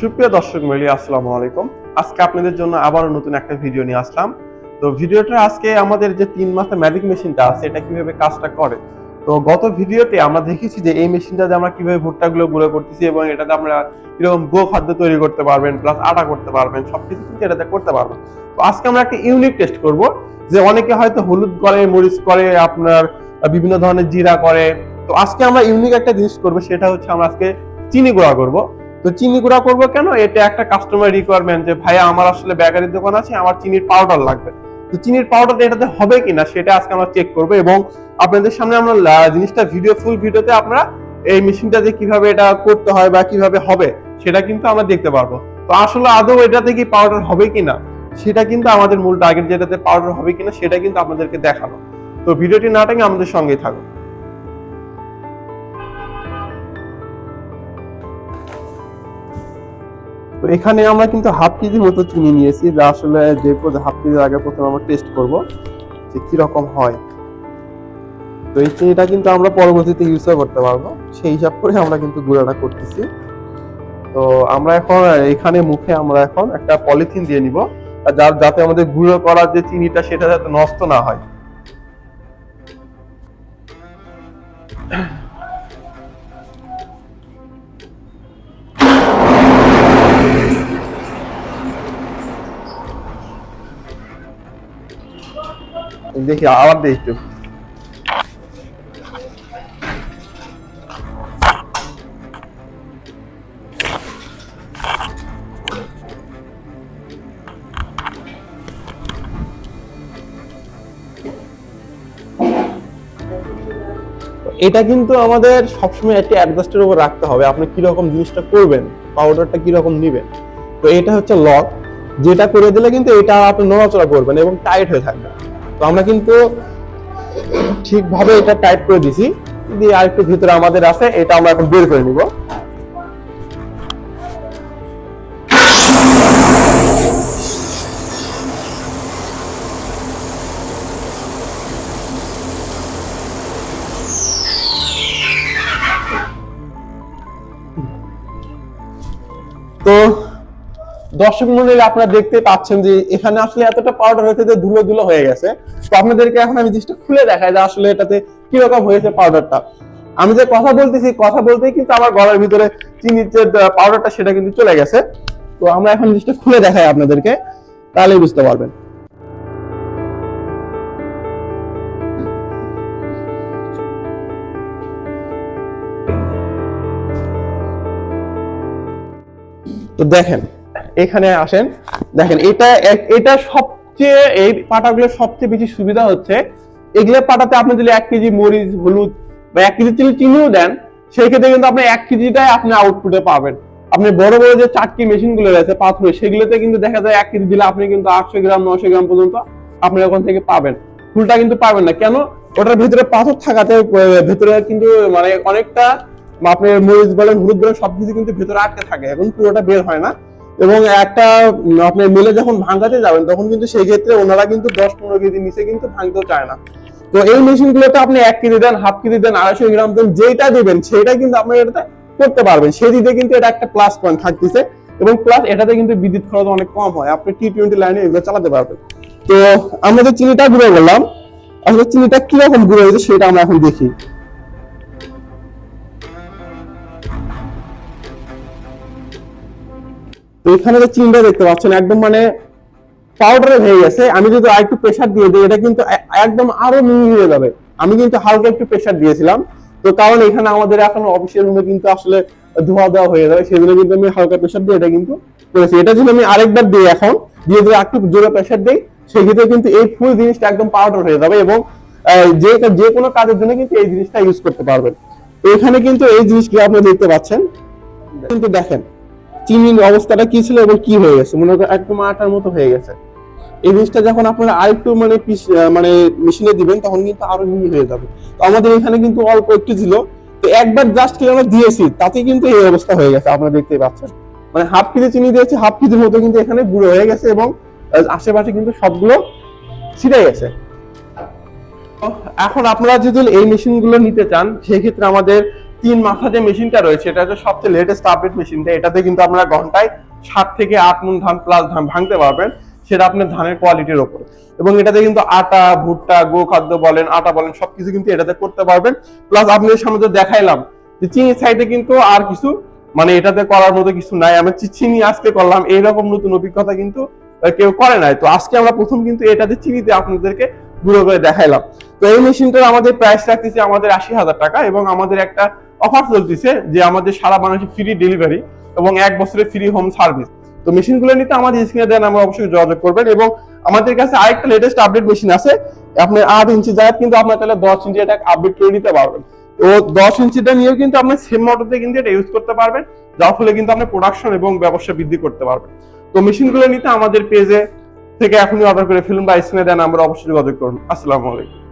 সুপ্রিয় দর্শক মন্ডলী আসসালামু আলাইকুম। আজকে আপনাদের জন্য আবারও নতুন একটা ভিডিও নিয়ে আসলাম। তো ভিডিওটা আজকে আমাদের যে তিন মাসের ম্যাজিক মেশিনটা আছে, এটা কীভাবে কাজটা করে? তো গত ভিডিওতে আমরা দেখেছি যে এই মেশিনটাতে আমরা কীভাবে ভুট্টাগুলো গুঁড়ো করতেছি এবং এটাতে আমরা কীরকম গো খাদ্য তৈরি করতে পারবেন প্লাস আটা করতে পারবেন, সবকিছু কিন্তু এটাতে করতে পারবেন তো আজকে আমরা একটা ইউনিক টেস্ট করব, যে অনেকে হয়তো হলুদ করে, মরিচ করে, আপনার বিভিন্ন ধরনের জিরা করে। তো আজকে আমরা ইউনিক একটা জিনিস করব, সেটা হচ্ছে আমরা আজকে চিনি গুঁড়া করব। তো চিনি গুঁড়া করব কেন? এটা একটা কাস্টমার রিকোয়ারমেন্ট যে, ভাইয়া, আমার আসলে বেকারির দোকান আছে, আমার চিনির পাউডার লাগবে। তো চিনির পাউডার এটাতে হবে কিনা, সেটা আজকে আমরা চেক করব এবং আপনাদের সামনে আমরা জিনিসটা ভিডিও ফুল ভিডিওতে আমরা এই মেশিনটা দিয়ে কীভাবে এটা করতে হয় বা কীভাবে হবে, সেটা কিন্তু আমরা দেখতে পারব। তো আসলে আদৌ এটাতে কি পাউডার হবে কিনা, সেটা কিন্তু আমাদের মূল টার্গেট যেটাতে পাউডার হবে কিনা, সেটা কিন্তু আপনাদেরকে দেখানো তো ভিডিওটি না টেনে আমাদের সঙ্গেই থাকুন। তো এখানে আমরা কিন্তু হাফ কেজির মতো চিনি নিয়েছি, যা আসলে যে হাফ কেজির আগে প্রথমে আমরা টেস্ট করব যে কি রকম হয়। তো এই চিনিটা কিন্তু আমরা পরবর্তীতে ইউজও করতে পারব। সেই হিসাব করে আমরা কিন্তু গুঁড়াটা করতেছি। তো আমরা এখন, এখানে মুখে আমরা এখন একটা পলিথিন দিয়ে নিব যার যাতে আমাদের গুঁড়ো করার যে চিনিটা, সেটা যাতে নষ্ট না হয়। দেখি আবার দেখি একটু। এটা কিন্তু আমাদের সবসময় একটি অ্যাডজাস্টের উপর রাখতে হবে, আপনি কীরকম জিনিসটা করবেন পাউডারটা কীরকম নিবেন। তো এটা হচ্ছে লক যেটা করে দিলে কিন্তু এটা আপনি নড়াচড়া করবেন এবং টাইট হয়ে থাকবে তো আমরা কিন্তু ঠিকভাবে এটা টাইট করে দিছি। দিয়ে আরেকটু ভিতরে আমাদের আছে, এটা আমরা এখন বের করে নিব। তো দর্শক মন্ডলী আপনারা দেখতে পাচ্ছেন যে এখানে আসলে এতটা পাউডার হয়েছে যে ধুলো ধুলো হয়ে গেছে। তো আপনাদেরকে এখন আমি জিনিসটা খুলে দেখাই যে আসলে এটাতে কীরকম হয়েছে পাউডারটা আমি যে কথা বলতেছি, কথা বলতেই কিন্তু আমার গলার ভিতরে চিনির যে পাউডারটা সেটা কিন্তু চলে গেছে। তো আমরা এখন জিনিসটা খুলে দেখাই আপনাদেরকে তাহলে বুঝতে পারবেন। তো দেখেন এখানে আসেন। দেখেন, এটা এটা সবচেয়ে এই পাটাগুলো সবচেয়ে বেশি সুবিধা হচ্ছে। এগুলো পাটাতে আপনি যদি এক কেজি মরিচ, হলুদ বা এক কেজি চিনি চিনিও দেন, সেই ক্ষেত্রে কিন্তু আপনি এক কেজিটাই আপনি আউটপুটে পাবেন। আপনি বড় বড় যে চারটি মেশিনগুলো রয়েছে, পাথরে, সেগুলোতে কিন্তু দেখা যায় এক কেজি দিলে আপনি কিন্তু আটশো গ্রাম, নশো গ্রাম পর্যন্ত আপনি ওখান থেকে পাবেন। ফুলটা কিন্তু পাবেন না। কেন? ওটার ভিতরে পাথর থাকাতে ভেতরে কিন্তু মানে অনেকটা বা আপনার মরিচ বলেন, হলুদ বলেন, সবকিছু কিন্তু ভেতরে আটকে থাকে। এবং পুরোটা বের হয় না। এবং একটা আপনি মিলে যখন ভাঙাতে যাবেন, তখন কিন্তু সেই ক্ষেত্রে ওনারা কিন্তু দশ পনেরো কেজি নিচে কিন্তু ভাঙতেও চায় না। তো এই মেশিন গুলোতে আপনি এক কেজি দেন, হাফ কেজি দেন, আড়াইশো গ্রাম দেন যেটা দেবেন সেটা কিন্তু আপনি এটাতে করতে পারবেন। সেই দিকে কিন্তু এটা একটা প্লাস পয়েন্ট থাকতেছে এবং প্লাস এটাতে কিন্তু বিদ্যুৎ খরচ অনেক কম হয়। আপনি টি টোয়েন্টি লাইনে এগুলো চালাতে পারবেন। তো আমরা যে চিনিটা গুঁড়ো করলাম, আসলে চিনিটা কীরকম গুঁড়ো হয়েছে সেটা আমরা এখন দেখি। এখানে যে চিনটা দেখতে পাচ্ছেন, একদম মানে পাউডারে হয়ে গেছে। আমি যদি আরেকটু প্রেসার দিয়ে দিই, এটা কিন্তু একদম আরও মিহি হয়ে যাবে। আমি কিন্তু হালকা একটু প্রেসার দিয়েছিলাম। তো কারণ এখানে আমাদের এখন অফিসিয়াল রুমে কিন্তু আসলে ধোয়া দেওয়া হয়ে যাবে। সেজন্য কিন্তু আমি হালকা প্রেসার দিয়ে এটা কিন্তু করেছি। এটা যদি আমি আরেকবার দিই এখন, দিয়ে যদি একটু জোরে প্রেসার দিই, সেক্ষেত্রে কিন্তু এই ফুল জিনিসটা একদম পাউডার হয়ে যাবে এবং যে যে কোনো কাজের জন্য কিন্তু এই জিনিসটা ইউজ করতে পারবেন। এখানে কিন্তু এই জিনিসগুলো আপনি দেখতে পাচ্ছেন। কিন্তু দেখেন চিনির অবস্থাটা কি ছিল এবং কি হয়ে গেছে? মনে করেন একদম আটার মতো হয়ে গেছে। এই জিনিসটা যখন আপনারা আরেকটু মানে মানে মেশিনে দিবেন, তখন কিন্তু আরও মিহি হয়ে যাবে। তো আমাদের এখানে কিন্তু অল্প একটু ছিল। তো একবার জাস্ট কি আমরা দিয়েছি। তাতে কিন্তু এই অবস্থা হয়ে গেছে, আপনারা দেখতে পাচ্ছেন। মানে হাফ কেজি চিনি দিয়েছি, হাফ কেজির মতো কিন্তু এখানে গুঁড়ো হয়ে গেছে এবং আশেপাশে কিন্তু সবগুলো ছিটে গেছে। এখন আপনারা যদি এই মেশিনগুলো নিতে চান সেই ক্ষেত্রে আমাদের তিন মাথা যে মেশিনটা রয়েছে, এটা হচ্ছে সবচেয়ে লেটেস্ট আপডেট মেশিনটা। এটাতে কিন্তু আপনারা ঘন্টায় সাত থেকে আট মন ধান প্লাস ধান ভাঙতে পারবেন, সেটা আপনার ধানের কোয়ালিটির ওপর। এবং এটাতে কিন্তু আটা, ভুট্টা গো খাদ্য বলেন, আটা বলেন, সবকিছু কিন্তু এটাতে করতে পারবেন। প্লাস আপনাদের সামনে তো দেখাইলাম যে চিনি সাইডে কিন্তু আর কিছু মানে এটাতে করার মতো কিছু নাই। আমি চিনি আজকে করলাম, এইরকম নতুন অভিজ্ঞতা কিন্তু কেউ করে নাই। তো আজকে আমরা প্রথম কিন্তু এটাতে চিনিতে আপনাদেরকে গুঁড়ো করে দেখাইলাম। তো এই মেশিনটার আমাদের প্রাইস রাখতেছে আমাদের আশি হাজার টাকা এবং আমাদের একটা অফার চলতেছে যে আমাদের সারা বাংলাদেশে ফ্রি ডেলিভারি এবং এক বছরের ফ্রি হোম সার্ভিস তো মেশিনগুলো নিতে আমাদের স্ক্রিনে দেন, আমরা অবশ্যই যোগাযোগ করবেন এবং আমাদের কাছে আরেকটা লেটেস্ট আপডেট মেশিন আছে। আপনার আট ইঞ্চি জায়গা কিন্তু আপনার তাহলে দশ ইঞ্চি এটা আপডেট করে নিতে পারবেন। তো দশ ইঞ্চিটা নিয়েও কিন্তু আপনি সেম মোটরতে কিন্তু এটা ইউজ করতে পারবেন, যার ফলে কিন্তু আপনি প্রোডাকশন এবং ব্যবসা বৃদ্ধি করতে পারবেন। তো মেশিনগুলো নিতে আমাদের পেজে থেকে এখনই অর্ডার করে ফেলুন বা স্ক্রিনে দেন, আমরা অবশ্যই যোগাযোগ করুন আসসালামু আলাইকুম।